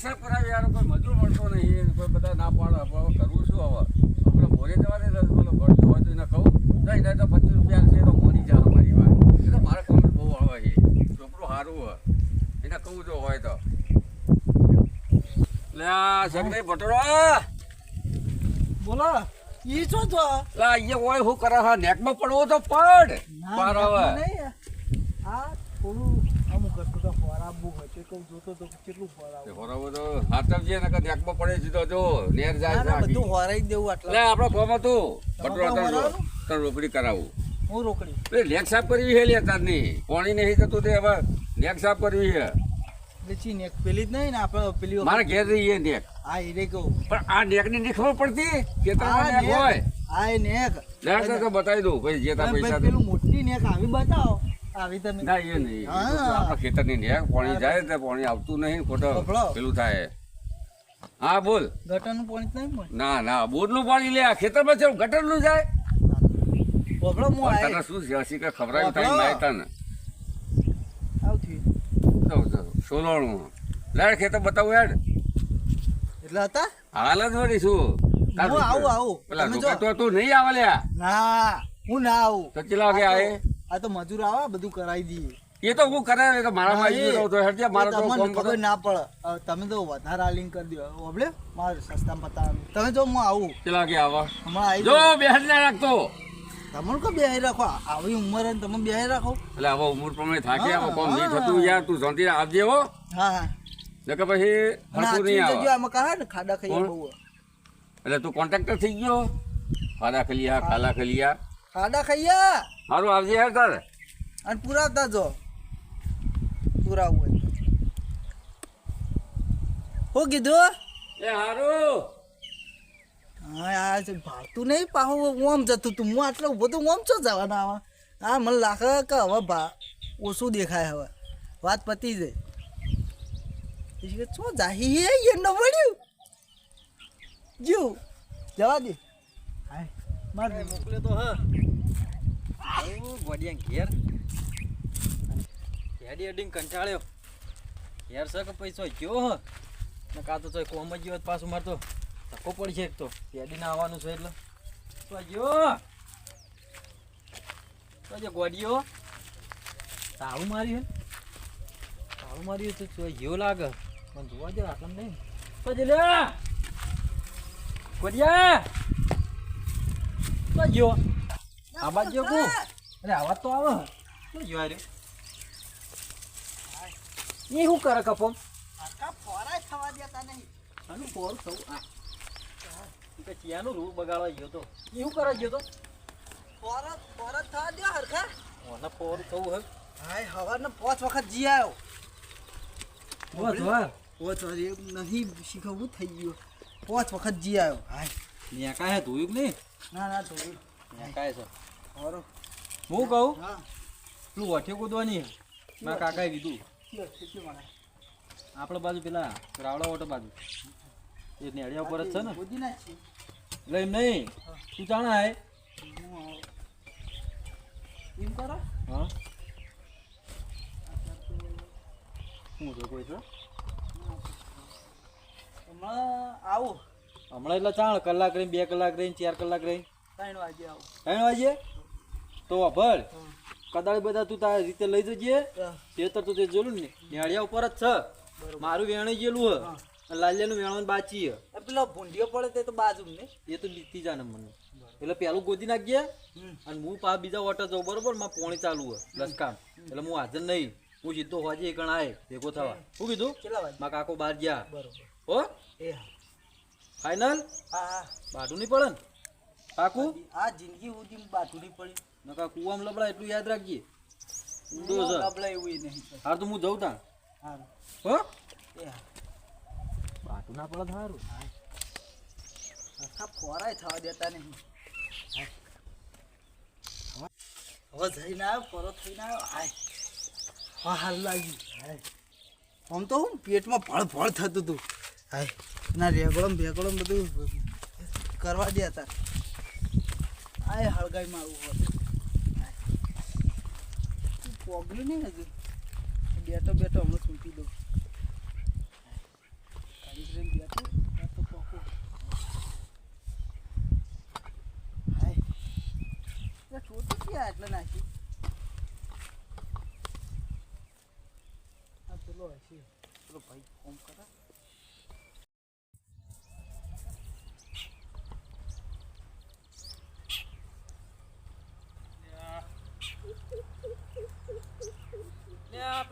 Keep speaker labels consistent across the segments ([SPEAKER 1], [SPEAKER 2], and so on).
[SPEAKER 1] એક કરાવી યાર કોઈ મજૂર મળતો નહીં કોઈ બધા ના પાડો હવે કરવું શું હવે? આપણે મોરે જવા દે બોલો ભરતો હોય તો એને કહું નહીં નહીં તો પચીસ રૂપિયા છે તો મોની જા અમારી વાત. એ તો મારા કોમેન્ટ બહુ આવે છે છોકરું સારું હોય. એને કહું જો હોય તો. લે આ સગડી બટરો
[SPEAKER 2] બોલો. ઈ છો તો
[SPEAKER 1] લે અહીંયા હોય હું કરે હા નેકમાં પડવો તો પડ. પાર હવે
[SPEAKER 2] આ થોડું ફરાબું હોય છે કહું જોતો તો કેટલું
[SPEAKER 1] તે
[SPEAKER 2] ફરાવું
[SPEAKER 1] તો હાથવજે ને કે પડે સીધો જો નેર જાય
[SPEAKER 2] ના
[SPEAKER 1] છે
[SPEAKER 2] ના
[SPEAKER 1] આખી.
[SPEAKER 2] બધું હોરાઈ જ દેવું
[SPEAKER 1] લે આપણો કોમ હતું. બટરો
[SPEAKER 2] કોમ
[SPEAKER 1] તને
[SPEAKER 2] વરાળું?
[SPEAKER 1] તને રોકડી કરાવું.
[SPEAKER 2] હું રોકડી?
[SPEAKER 1] એટલે લેગ સાફ કરવી છે લે તારની. પાણી નહીં થતું તે હવે. લેગ સાફ કરવી છે.
[SPEAKER 2] લેચી નેક. પેલી જ નહીં ને આપણે પેલી વખત-
[SPEAKER 1] ઘેર રહી નેક.
[SPEAKER 2] આ એ રે કહું
[SPEAKER 1] પણ આ નેકની ખબર પડતી? કે નેક. હોય.
[SPEAKER 2] આ નેક.
[SPEAKER 1] તો બતાવી દઉં જે તા પૈસા
[SPEAKER 2] પેલું મોટી નેક આવી બતાવો. આવી તમે
[SPEAKER 1] ના એ નહીં. આપણા ખેતરની નેક પાણી જાય તો પાણી આવતું નહીં ખોટો પેલું થાય. હા બોલ.
[SPEAKER 2] ગટરનું પાણી નહીં મળે.
[SPEAKER 1] ના ના બોરનું પાણી લે આ ખેતરમાં છે ગટરનું જાય.
[SPEAKER 2] બબડો હું આ
[SPEAKER 1] તને શું છે હસી કે
[SPEAKER 2] બફળો.
[SPEAKER 1] તારી માય તને?
[SPEAKER 2] આવું થયું
[SPEAKER 1] તો તો સોલોણું લેડ ખેતર બતાવું હેડ.
[SPEAKER 2] એટલે હતા?
[SPEAKER 1] હાલ જ વળી શું?
[SPEAKER 2] હું આવું આવું.
[SPEAKER 1] પેલા તો તું નહીં આવે લ્યા
[SPEAKER 2] ના હું ના આવું.
[SPEAKER 1] તો વાગે આવે
[SPEAKER 2] આ તો મજૂર આવે બધું કરાવી દઈએ.
[SPEAKER 1] એ તો હું કરે ને તો
[SPEAKER 2] એ.
[SPEAKER 1] ગયો તો હેડ જા, મારો તો કોમ
[SPEAKER 2] ખબર ના પડે. તમે તો વધારે આલિંગ કરી દો. ઓબલે મારે સસ્તા પતાવવાનું તમે જો હું આવું.
[SPEAKER 1] ચેલા કે આવા?
[SPEAKER 2] હમણાં આવી
[SPEAKER 1] જો બેહડ ના રાખતો.
[SPEAKER 2] તમને કો બેહી રાખો. આવી ઉંમર ને તમે બેહી રાખો.
[SPEAKER 1] એટલે હવે ઉંમર પ્રમાણે થાકે આવો કોમ નહીં થતું યાર તું શાંતિ આવજે હો.
[SPEAKER 2] હા હા.
[SPEAKER 1] નકર પછી
[SPEAKER 2] અને આચરી
[SPEAKER 1] નહીં આવે.
[SPEAKER 2] આમાં કહે ને ખાડા
[SPEAKER 1] ખાઈ?
[SPEAKER 2] બહુ.
[SPEAKER 1] એટલે તું કોન્ટ્રાક્ટર થઈ ગયો. ખાડા ખલિયા ખાલા ખલિયા
[SPEAKER 2] ખાડા ખાઈએ
[SPEAKER 1] મારું આવજે યાર તારે.
[SPEAKER 2] અને પુરાવતા જો. પુરાવું હોય શું કીધું?
[SPEAKER 1] એ હારું.
[SPEAKER 2] હા છે ભાવતું નહીં પાહું ઓમ જતું તું. હું આટલો ઊભો તો ઓમ છો જવાના આવા? હા મને લાગે કે હવે ભા ઓછું દેખાય હવે. વાત પતી જાય. શું જાહી હે એ ન મળ્યું જીવ જવા દે. હાય મારે મોકલે તો હા.
[SPEAKER 3] ગોડિયા ઘેર. તો તો એટલે. તો તો જે ગોડિયો તાળું માર્યું હે? માર્યું તો ગયો લાગે? પણ જોવા દે, આટલા નહીં. તો જે લે? ગોડિયા! તો ગયો? આ બાજુ કો અરે આવા તો આવે. શું જોવા હાય એ શું કરે
[SPEAKER 2] કપો? ફોરાય થવા દેતા નહીં
[SPEAKER 3] આનું પોર થવું? આ. કે ચિયાનો રૂ બગાડવા ગયો તો. એ શું કરે ગયો તો?
[SPEAKER 2] ફોરા ફોરત થવા દો હરખા.
[SPEAKER 3] ઓને પોર થવું હે
[SPEAKER 2] હાય હવાને પાંચ વખત જી આવ્યો
[SPEAKER 3] વાર?
[SPEAKER 2] પાંચ વાર એવું નહીં શીખવું થઈ ગયું. પાંચ વખત જી આવ્યો હાય.
[SPEAKER 3] ન્યા કાંઈ ધોયું કે નહીં?
[SPEAKER 2] ના ના ધોયું.
[SPEAKER 3] ન્યા કાંઈ છે.
[SPEAKER 2] ફોરો
[SPEAKER 3] હું કહું?
[SPEAKER 2] હા.
[SPEAKER 3] તું વઠે કૂદવાની હે? મારા કાકાએ કીધું. આપણે બાજુ પેલા રાવડા ઓટો બાજુ. એ નેડિયા ઉપર જ છે ને? એટલે એમ નહીં. તું જાણા હે?
[SPEAKER 2] એમ કરો.
[SPEAKER 3] હા. શું છે કોઈ છે.
[SPEAKER 2] હમણાં આવું.
[SPEAKER 3] હમણાં એટલે ચાણ કલાક રહીને બે કલાક રહીને ચાર કલાક રહી
[SPEAKER 2] ત્રણ વાગે આવું.
[SPEAKER 3] ત્રણ વાગે? તો ભળ કદાળ બધા તું તારી રીતે લઈ જજે. ખેતર તો તું જોલું ને. નેળિયા ઉપર જ છે. મારું વેણી ગયેલું હ. લાલિયાનું વેણવાનું બાચી હ.
[SPEAKER 2] એ પેલો ભૂંડિયો પડે તે તો બાજુ ને.
[SPEAKER 3] એ તો બીતી જાને મને. એટલે પેલું ગોદી નાખીએ અને હું પા બીજા ઓટો જાઉં. બરોબર? માં પોણી ચાલુ હ. લસકામ. એટલે હું હાજર નહીં. હું સીધો હોજે એક આય ભેગો થવા. શું કીધું? માં કાકો બહાર ગયા.
[SPEAKER 2] બરોબર.
[SPEAKER 3] હો?
[SPEAKER 2] એ
[SPEAKER 3] ફાઈનલ
[SPEAKER 2] હા હા.
[SPEAKER 3] બાટું નહીં પડે ને? કાકુ?
[SPEAKER 2] આ જિંદગી સુધી બાટુડી પડી.
[SPEAKER 3] નકા કુવામાં લબડા એટલું યાદ રાખજે. ઊંડો છે.
[SPEAKER 2] લબડા એવું નહીં
[SPEAKER 3] હાર તો હું જઉં તાં
[SPEAKER 2] હા?
[SPEAKER 3] હો. ના પડે સારું
[SPEAKER 2] આખા ફોરાય થવા દેતા નહીં. હવે જઈને આવ્યો પરત થઈને આવ્યો આય. હા હાલ લાગી. આમ તો હું પેટમાં ભળ ભળ થતું હતું હાય ના રેગળમ ભેગળમ બધું કરવા દે હતા આય હળગાઈ મારું હોત પોગલું નહીં હજુ? બેઠો બેઠો હમણાં સૂંટી દઉં. રહીને બેઠું, આ તો પોકું. હાય. ચોટી ક્યાં એટલે નાખી. આ પેલો હશે. પેલો ભાઈ ફોન કરે
[SPEAKER 4] લે આ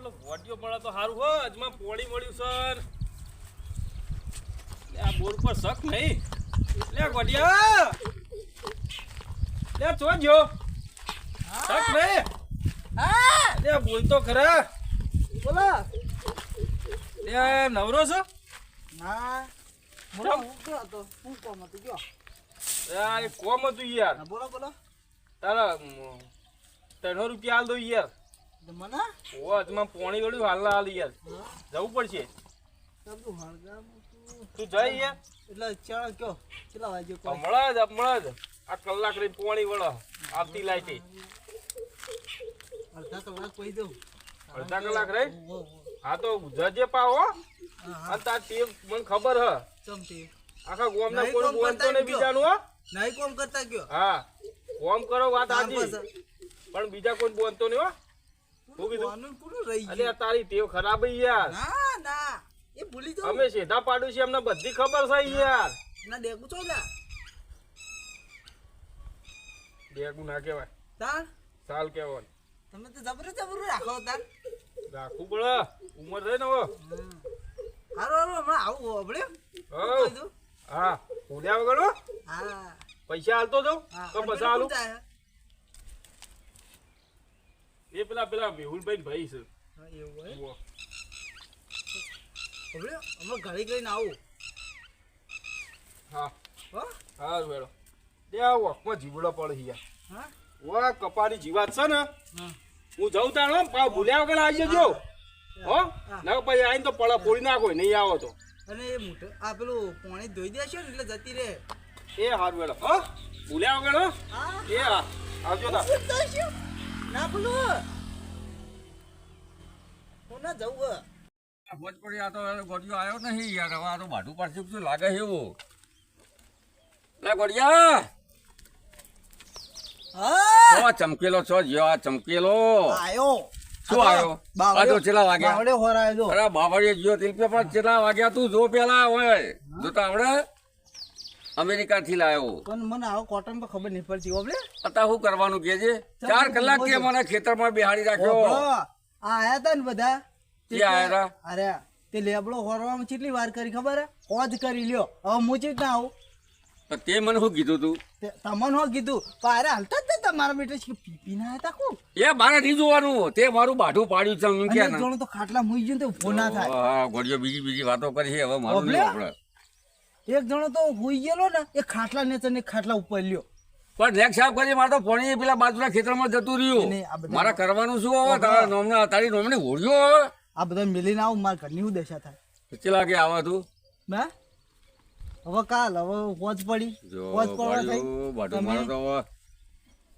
[SPEAKER 4] વોડિયો મળે તો સારું હો અજમાં પોળી મળ્યું સર. આ બોર પર શક નહીં. લે ગોડિયા. લે ચો જો શક નહીં?
[SPEAKER 2] હા.
[SPEAKER 4] લે બોલ તો ખરા.
[SPEAKER 2] બોલો.
[SPEAKER 4] લે નવરો છો?
[SPEAKER 2] ના. બોલો હું કયો હતો? હું કોમ હતું કયો?
[SPEAKER 4] લે કોમ હતું યાર.
[SPEAKER 2] બોલો બોલો.
[SPEAKER 4] તારા ત્રણસો રૂપિયા હાલ દો યાર.
[SPEAKER 2] મને
[SPEAKER 4] ઓ પોણી ગળ્યું હાલ ના હાલ યાર. જવું પડશે.
[SPEAKER 2] તું.
[SPEAKER 4] તું જઈ યાર
[SPEAKER 2] એટલે ચાલ કયો? કેટલા વાગે
[SPEAKER 4] હમણાં જ હમણાં જ. આ કલાક રહી પોણી વળો. આવતી લાઈટે.
[SPEAKER 2] અડધા કલાક કોઈ દઉં.
[SPEAKER 4] અડધા કલાક રહી. હા તો જજે પાવો
[SPEAKER 2] હા, હા.
[SPEAKER 4] અને તાર તે મને ખબર હ. આખા ગોમ
[SPEAKER 2] ના
[SPEAKER 4] કોઈ
[SPEAKER 2] કોમ
[SPEAKER 4] બોલતો નહીં. બીજાનું હો.
[SPEAKER 2] નહીં કોમ કરતા ગયો
[SPEAKER 4] હા. કોમ કરો વાત
[SPEAKER 2] પાસે.
[SPEAKER 4] પણ બીજા કોઈ બોલતો નહીં હો.
[SPEAKER 2] કોનું
[SPEAKER 4] કીધું?
[SPEAKER 2] કોનું કોનું રહી ગયું?
[SPEAKER 4] તારી ટેવ ખરાબ યાર.
[SPEAKER 2] ના ના. એ ભૂલી જાઉં.
[SPEAKER 4] અમે સીધા પાડું છે અમને બધી ખબર છે યાર.
[SPEAKER 2] ના ડેગું છો લા
[SPEAKER 4] ડેગું ના કહેવાય.
[SPEAKER 2] તાર
[SPEAKER 4] સાલ કહેવાય.
[SPEAKER 2] તમે તો જબરું જબરું રાખો તાર
[SPEAKER 4] રાખવું પડે ઉંમર થઈ ને હવે.
[SPEAKER 2] હારો હારો હમણાં આવું આપણે
[SPEAKER 4] હઉ. હા ઉડ્યા વગર હા. પૈસા હાલતો જાઉં?
[SPEAKER 2] હા
[SPEAKER 4] તો પછી હાલું? એ પેલા પેલા મેહુલભાઈ ભાઈ છે.
[SPEAKER 2] હા, એવું હોય. હમણાં ઘડી ગઈને આવું.
[SPEAKER 4] હા.
[SPEAKER 2] હો?
[SPEAKER 4] વેળો તે આ વખમાં જીવડો પડે યાર.
[SPEAKER 2] હા?
[SPEAKER 4] કપાની જીવાત છે ને
[SPEAKER 2] હું.
[SPEAKER 4] જઉં તાણ પાવ ભૂલ્યા વગર આવી જજો. હો. ના પછી આવીને તો પડા ફોડી નાખો નહીં આવો તો.
[SPEAKER 2] અને એ મોટો આ પેલું પાણી ધોઈ દેશો ને એટલે જતી રહે.
[SPEAKER 4] એ હારું વેળો હો? ભૂલ્યા વગર હો? એ આવજો તા.
[SPEAKER 2] દોસ્યો ના પેલું હું ના જવું હે
[SPEAKER 1] ભોજપુરી આ તો ગોડિયો આવ્યો નહીં યાર. હવે આ તો બાઢું પાડશે શું લાગે એવું? લે ગોડિયા
[SPEAKER 2] હા.
[SPEAKER 1] ચમકેલો છો જ્યો આ ચમકેલો.
[SPEAKER 2] આયો
[SPEAKER 1] શું આવ્યો? તો કેટલા વાગ્યા?
[SPEAKER 2] બાવડે હોરાયો જો.
[SPEAKER 1] અરે કેટલા વાગ્યા તું? જો પેલા હોય. જોતા આવડે? અમેરિકા થી લાવ્યો
[SPEAKER 2] પણ મને આવો કોટન પર ખબર નહીં પડતી ઓબલે
[SPEAKER 1] અત્યારે શું કરવાનું કે છે? ચાર કલાક કે મને ખેતરમાં બેહાડી રાખ્યો.
[SPEAKER 2] આ આયા તા ને બધા? તે
[SPEAKER 1] આયા
[SPEAKER 2] અરે તે લેબડો હોરવામાં કેટલી વાર કરી ખબર હે? હોજ કરી લ્યો. હવે હું ચેત ના આવું.
[SPEAKER 1] તો તે મને શું કીધું તું?
[SPEAKER 2] તમને હો કીધું? અરે હાલતા જ નતા મારા બેટા છે. પીપી ના હતા કોણ
[SPEAKER 1] એ મારે નહીં જોવાનું. તે મારું બાઢું પાડ્યું છે
[SPEAKER 2] હું
[SPEAKER 1] કે
[SPEAKER 2] તો ખાટલા મૂઈ ગયો તો ફોન ના થાય.
[SPEAKER 1] હા ગોળીઓ બીજી બીજી વાતો કરી છે. હવે મારું? નહીં આપણે
[SPEAKER 2] એક જણો તો હોઈ ગયેલો ને એ ખાટલા નેચર ને ખાટલા ઉપર લ્યો.
[SPEAKER 1] પણ લેગ સાફ કરી મારે તો પોણી પેલા બાજુના ખેતરમાં જતું રહ્યું. મારે કરવાનું શું હવે? તારા નોમના તારી નોમની હોળ્યો હવે?
[SPEAKER 2] આ બધા મિલીને આવું મારા ઘરની હું દશા થાય.
[SPEAKER 1] કેટલી લાગે આવા તું?
[SPEAKER 2] ના હવે કાલ હવે હોજ પડી. હોજ પડવા થઈ.
[SPEAKER 1] બાજુ મારો તો હવે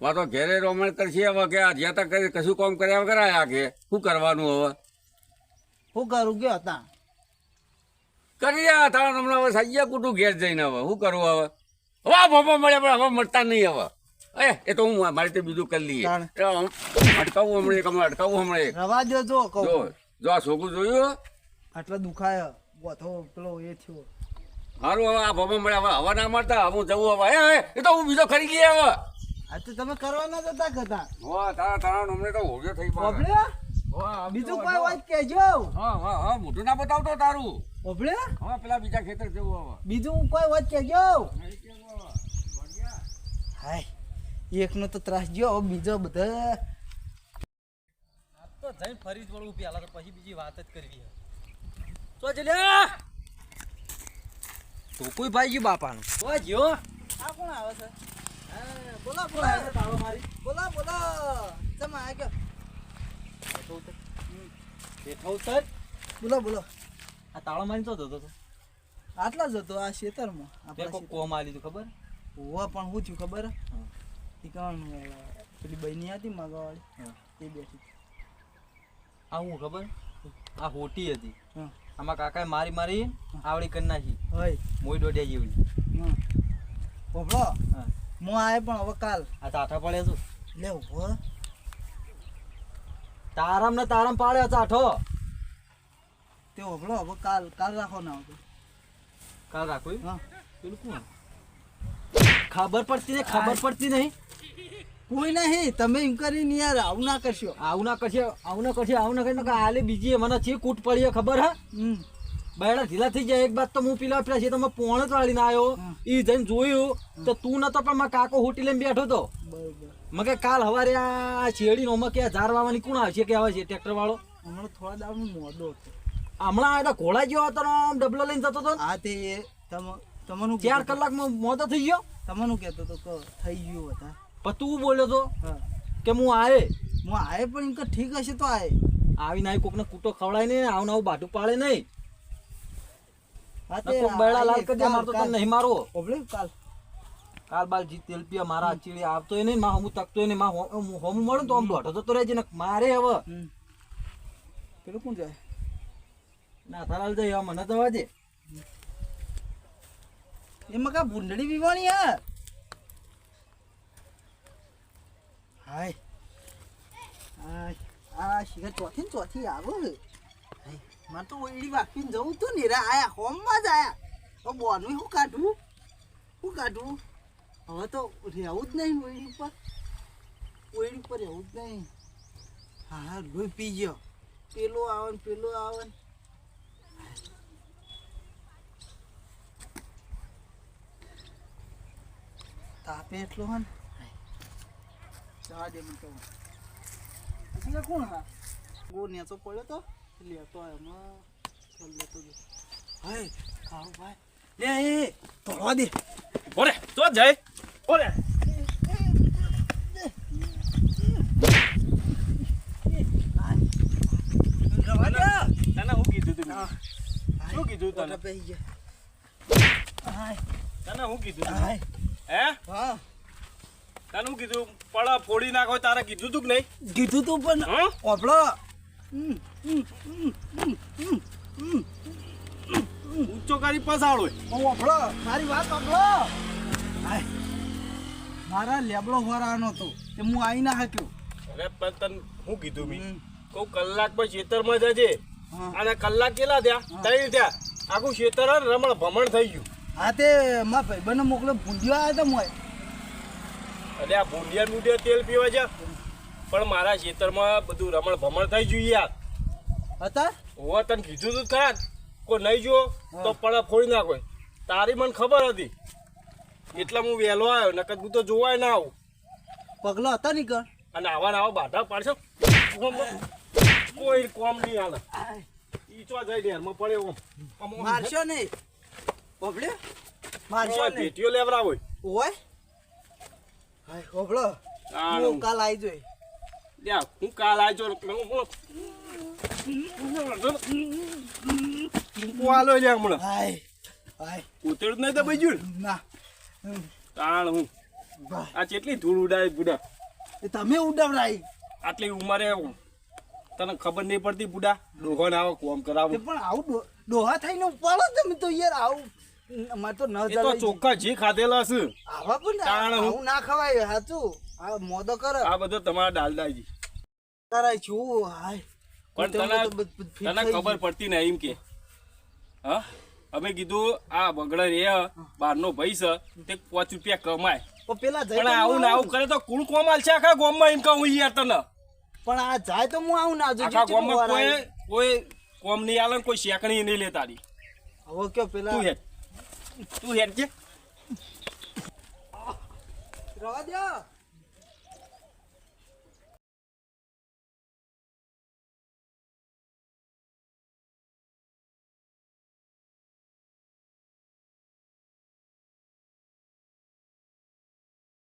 [SPEAKER 1] વા તો ઘેરે રોમણ કરશે હવે કે આ જ્યાં તક કરી કશું કામ કર્યા વગર આયા કે? શું કરવાનું હવે?
[SPEAKER 2] શું કરું ગયો હતા?
[SPEAKER 1] કરી રહ્યા તારા હમણાં હવે સજ્યા કુટું ઘેર જઈને હવે. શું કરવું હવે? હવે આ ભોપા મળ્યા પણ હવે મળતા નહીં હવે. એ એ તો હું મારી તે બીજું કરી લઈએ. અટકાવવું હમણાં એક હમણાં અટકાવું હમણાં
[SPEAKER 2] રવા જો
[SPEAKER 1] જો જો આ છોકરું જોયું
[SPEAKER 2] આટલા દુખાય. ગોથો પેલો એ થયો.
[SPEAKER 1] હારું હવે આ ભોપા મળ્યા. હવે હવા ના મળતા હું જવું હવે. હે એ, એ તો હું બીજો ખરી ગયા હવે.
[SPEAKER 2] આ તો તમે કરવાના જ હતા કથા
[SPEAKER 1] વાહ તારા તારા હમણાં તો હોગ્યો થઈ પાછો.
[SPEAKER 2] બીજું કોઈ વાત કેજો
[SPEAKER 1] હા હા હા મોઢું ના બતાવતો તારું.
[SPEAKER 2] ઓભળે
[SPEAKER 1] હવે પેલા બીજા ખેતર જવું હવે.
[SPEAKER 2] બીજું કોઈ વાત કહેજો. હાય એકનો તો ત્રાસ ગયો હવે બીજો બધા.
[SPEAKER 3] તો જઈ ફરી જ વળવું પેલા તો પછી બીજી વાત જ કરવી તો જલ્યા. તો કોઈ ભાઈ ગયું બાપાનું? તો જ્યો
[SPEAKER 2] આ કોણ આવે છે? બોલા બોલા બોલો.
[SPEAKER 3] તાળો મારી
[SPEAKER 2] બોલા બોલા. તમે આ ગયો બોલો બોલો.
[SPEAKER 3] આ તાળો મારી તો ધોતો
[SPEAKER 2] આટલા જ હતો આ ખેતરમાં
[SPEAKER 3] તે
[SPEAKER 2] આપણા
[SPEAKER 3] કોમ આલી તું ખબર?
[SPEAKER 2] હોવા પણ શું થયું ખબર? ઈ કાણ પેલી બહેની હતી મગાવાળી એ બેઠી.
[SPEAKER 3] આ હું ખબર? આ હોટી હતી. આમાં કાકાએ મારી મારી આવડી કરી નાખી.
[SPEAKER 2] હોય
[SPEAKER 3] મોઈ દોઢિયા જેવી.
[SPEAKER 2] હમ. ઊભો
[SPEAKER 3] હું.
[SPEAKER 2] આવે પણ હવે કાલ.
[SPEAKER 3] આ તાઠા પડે છું
[SPEAKER 2] લે ઊભો.
[SPEAKER 3] તારામ ને તારામ પાડે ચાઠો
[SPEAKER 2] તે ઓગળો હવે કાલ કાલ રાખો ના હવે.
[SPEAKER 3] કાલ રાખું
[SPEAKER 2] હા.
[SPEAKER 3] પેલું કોણ? ખબર પડતી નહીં ખબર પડતી નહીં.
[SPEAKER 2] કોઈ નહીં તમે એમ કરીને યાર આવું ના કરશો.
[SPEAKER 3] આવું ના કરશે આવું ના કરશે આવું ના કરીને આલે બીજી મને છે કૂટ પડી ખબર હા? બેડા ઢીલા થઈ જાય એક બાદ તો હું પેલા પેલા છે તમે પોણ જ વાળીને આવ્યો
[SPEAKER 2] એ
[SPEAKER 3] ઈ જઈને જોયું તો તું નતો પણ મારા કાકો હોટી લઈને બેઠો તો.
[SPEAKER 2] બરોબર.
[SPEAKER 3] મગે કાલ હવારે આ શેરડી નો કે આ ઝાર વાવવાની કોણ આવશે કે આવે છે ટ્રેક્ટર વાળો
[SPEAKER 2] હમણાં થોડા દાડનું મોડો હતો.
[SPEAKER 3] હમણાં તો ઘોડા જેવો હતો ને આમ ડબલો લઈને જતો હતો.
[SPEAKER 2] આ તે એ તમારું
[SPEAKER 3] ચાર કલાકમાં મોતો થઈ ગયો?
[SPEAKER 2] તમારું કહેતો તો કે થઈ ગયું હતા
[SPEAKER 3] પણ તું બોલ્યો તો કે હું આયે?
[SPEAKER 2] હું આવે પણ એમ ઠીક હશે તો આય.
[SPEAKER 3] આવીને આવી કોકને કૂટો ખવડાય નહીં આવું આવું બાટું પાડે નહીં.
[SPEAKER 2] હા
[SPEAKER 3] તે બૈડા લાલ કરી દે મારે તને નહીં
[SPEAKER 2] ઓબલે કાલ.
[SPEAKER 3] કાલ બાલ જી તેલ મારા ચીડી આવતો નહીં માં હું તકતો નહીં માં હોમ મળે તો આમ દોઢો જતો રહેજે ને મારે હવે.
[SPEAKER 2] પેલું કોણ જાય?
[SPEAKER 3] ના થારાલ જાય હવે મને જવા દે.
[SPEAKER 2] એમાં કા ભૂંડળી પીવાની યાર હાય. હાય. આ શિખર ચોથી ને ચોથી આવો મારે તો ઓઈડી વાપીને જવું તું ને રે. આયા હોમમાં જ આયા. તો બોનું શું કાઢું? શું કાઢવું હવે તો રહેવું જ નહીં ઓયડી ઉપર. ઓયડી ઉપર રહેવું જ નહીં. હા હા પી ગયો. પેલો આવે ને પેલો આવે ને. તાપે એટલો હન જવા દે મને તો. કોણ હા? ગો નેચો પડ્યો તો. લેતો એમાં. ચાલ લેતો જો હે ભાઈ. લે, એ તોડવા દે.
[SPEAKER 4] બોલે, તો જાય.
[SPEAKER 2] દે
[SPEAKER 4] તને હું કીધું તું
[SPEAKER 2] હા.
[SPEAKER 4] શું કીધું તને?
[SPEAKER 2] ઓટા ગયા હાય
[SPEAKER 4] તને હું. કીધું
[SPEAKER 2] હાય
[SPEAKER 4] હે?
[SPEAKER 2] હા.
[SPEAKER 4] તને હું કીધું? પડા ફોડી નાખો તારે કીધું તું કે નહીં?
[SPEAKER 2] કીધું તું પણ
[SPEAKER 4] હા?
[SPEAKER 2] ઓપડો હમ, હમ, હમ, હમ, હમ, હમ.
[SPEAKER 4] ઊંચો કરી પસાડો
[SPEAKER 2] હું ઓપડો મારી વાત ઓપડો હાય. મારા લેબડો ભરાવાનો હતો તે હું આવી ના શક્યો.
[SPEAKER 4] અરે પણ તને હું કીધું મી?
[SPEAKER 2] હમ.
[SPEAKER 4] કહું કલાક પછી ખેતરમાં જજે. અને કલાક કેટલા થયા? ત્રણ થયા. આખું ખેતર રમણ ભમણ થઈ ગયું.
[SPEAKER 2] હા તે મારા ભાઈબંધને મોકલે ભૂંડ્યો આવ્યા હતા મોય
[SPEAKER 4] અરે આ ભૂંડિયા ભૂંડિયા તેલ પીવા જા. પણ મારા ખેતરમાં બધું રમણ ભમણ થઈ ગયું યાર.
[SPEAKER 2] હતા?
[SPEAKER 4] હું તને કીધું તું ખરા કોઈ નહીં જુઓ તો પડા ફોડી નાખો. તારી મને ખબર હતી. એટલે હું વહેલો આવ્યો નકર હું તો જોવાય ના આવું
[SPEAKER 2] પગલો હતા ની કર
[SPEAKER 4] અને આવા આવા બાધા પાડશો કોઈ કોમ નહીં હાલે ઈચવા જઈ ડેરમાં પડે ઓમ.
[SPEAKER 2] મારશો નહીં ઓબલે મારશો નહીં
[SPEAKER 4] પેટીઓ લેવરા હોય
[SPEAKER 2] ઓય હાય ઓબળો હું કાલ આવી જોઈ
[SPEAKER 4] લ્યા, હું કાલ આવી જો હું આલો લે હમણાં
[SPEAKER 2] હાય હાય
[SPEAKER 4] ઉતર્યું નહીં તો બીજું
[SPEAKER 2] ના
[SPEAKER 4] તાણ હું. આ કેટલી ધૂળ ઉડાય બુડા?
[SPEAKER 2] એ તમે ઉડાવડાઈ
[SPEAKER 4] આટલી ઉંમરે તને ખબર નહીં પડતી બુડા? ડોહોને આવો કોમ કરાવો.
[SPEAKER 2] પણ આવું ડોહા થઈને ઉપાડો તમે તો યાર આવું અમારે તો ન
[SPEAKER 4] તો ચોખ્ખા જે ખાધેલા છે.
[SPEAKER 2] આવા પણ
[SPEAKER 4] તાણ હું-
[SPEAKER 2] ના ખવાય સાચું આ મોદો કરે.
[SPEAKER 4] આ બધો તમારા ડાલડાજી
[SPEAKER 2] કરાય છું હાય.
[SPEAKER 4] પણ તને તને ખબર પડતી નહીં એમ કે. હા? અમે કીધું આ બગડે રે બહારનો ભાઈ છે તે પાંચ રૂપિયા કમાય.
[SPEAKER 2] પણ પેલા
[SPEAKER 4] પણ આવું આવું. કરે તો કુલ કોમાલ છે આખા ગામમાં એમ કહું યાર તને.
[SPEAKER 2] પણ આ જાય તો હું આવું ના
[SPEAKER 4] આખા ગોમમાં કોઈ કોઈ કોમ નહીં આલે કોઈ શેકણી નહીં લે તારી.
[SPEAKER 2] હવે કયો પેલા
[SPEAKER 4] તું હેડ. તું હેડ છે
[SPEAKER 2] રવા દ્યો.